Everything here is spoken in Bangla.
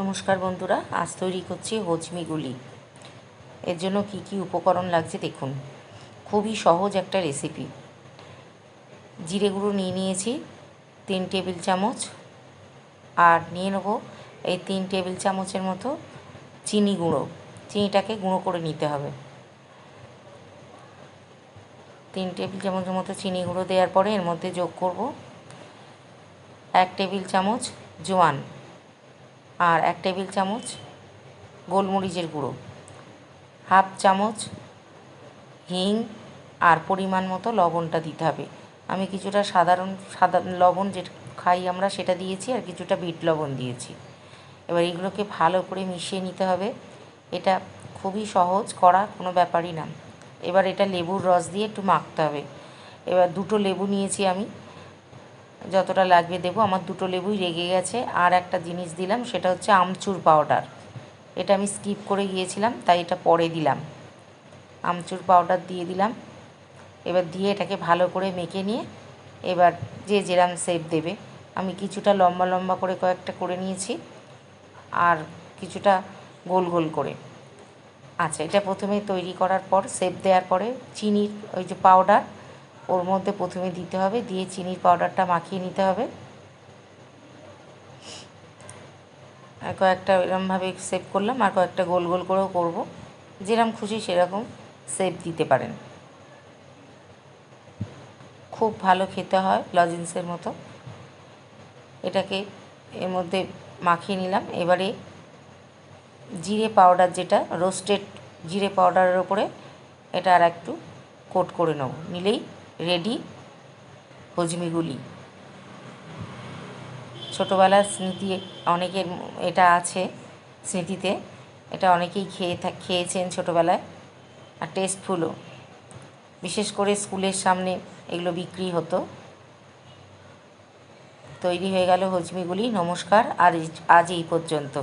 নমস্কার বন্ধুরা, আজ তৈরি করছি হজমিগুলি। এর জন্য কি কি উপকরণ লাগছে দেখুন। খুবই সহজ একটা রেসিপি জিরে গুঁড়ো নিয়ে নিয়েছি, তিন টেবিল চামচ। আর নিয়ে নেব এই তিন টেবিল চামচের মতো চিনি গুঁড়ো। চিনিটাকে গুঁড়ো করে নিতে হবে। তিন টেবিল চামচের মতো চিনি গুঁড়ো দেওয়ার পরে এর মধ্যে যোগ করব এক টেবিল চামচ জোয়ান। আর এক টেবিল চামচ গোলমরিচের গুঁড়ো। হাফ চামচ হিং আর পরিমাণ মতো লবণটা দিতে হবে। আমি কিছুটা সাধারণ, সাদা লবণ যেটা খাই আমরা সেটা দিয়েছি আর কিছুটা বিট লবণ দিয়েছি। এবার এগুলোকে ভালো করে মিশিয়ে নিতে হবে। এটা খুবই সহজ করা কোনো ব্যাপারই না। এবার এটা লেবুর রস দিয়ে একটু মাখতে হবে। এবার দুটো লেবু নিয়েছি আমি। যতটা লাগবে দেবো। আমার দুটো লেবুই রেগে গেছে। আর একটা জিনিস দিলাম, সেটা হচ্ছে আমচুর পাউডার এটা আমি স্কিপ করে গিয়েছিলাম, তাই এটা পরে দিলাম। আমচুর পাউডার দিয়ে দিলাম। এবার দিয়ে এটাকে ভালো করে মেখে নিয়ে এবার যে যেরাম শেপ দেবে। আমি কিছুটা লম্বা লম্বা করে কয়েকটা করে নিয়েছি, আর কিছুটা গোল গোল করে। আচ্ছা এটা প্রথমে তৈরি করার পর শেপ দেওয়ার পরে চিনির ওই যে পাউডার ওর মধ্যে প্রথমে দিতে হবে, দিয়ে চিনির পাউডারটা মাখিয়ে নিতে হবে। আর কয়েকটা এরমভাবে সেভ করলাম, আর কয়েকটা গোল গোল করেও করব। যেরকম খুশি সেরকম সেভ দিতে পারেন। খুব ভালো খেতে হয় লজেন্সের মতো। এটাকে এর মধ্যে মাখিয়ে নিলাম। এবারে জিরে পাউডার যেটা রোস্টেড জিরে পাউডারের ওপরে এটা আর একটু কোট করে নেব। নিলেই রেডি হজমিগুলি ছোটোবেলার স্মৃতি, অনেকের এটা আছে স্মৃতিতে, এটা অনেকেই খেয়ে খেয়েছেন ছোটোবেলায়, আর টেস্টফুলও বিশেষ করে স্কুলের সামনে এগুলো বিক্রি হতো। তৈরি হয়ে গেল হজমিগুলি নমস্কার আর আজ এই পর্যন্ত।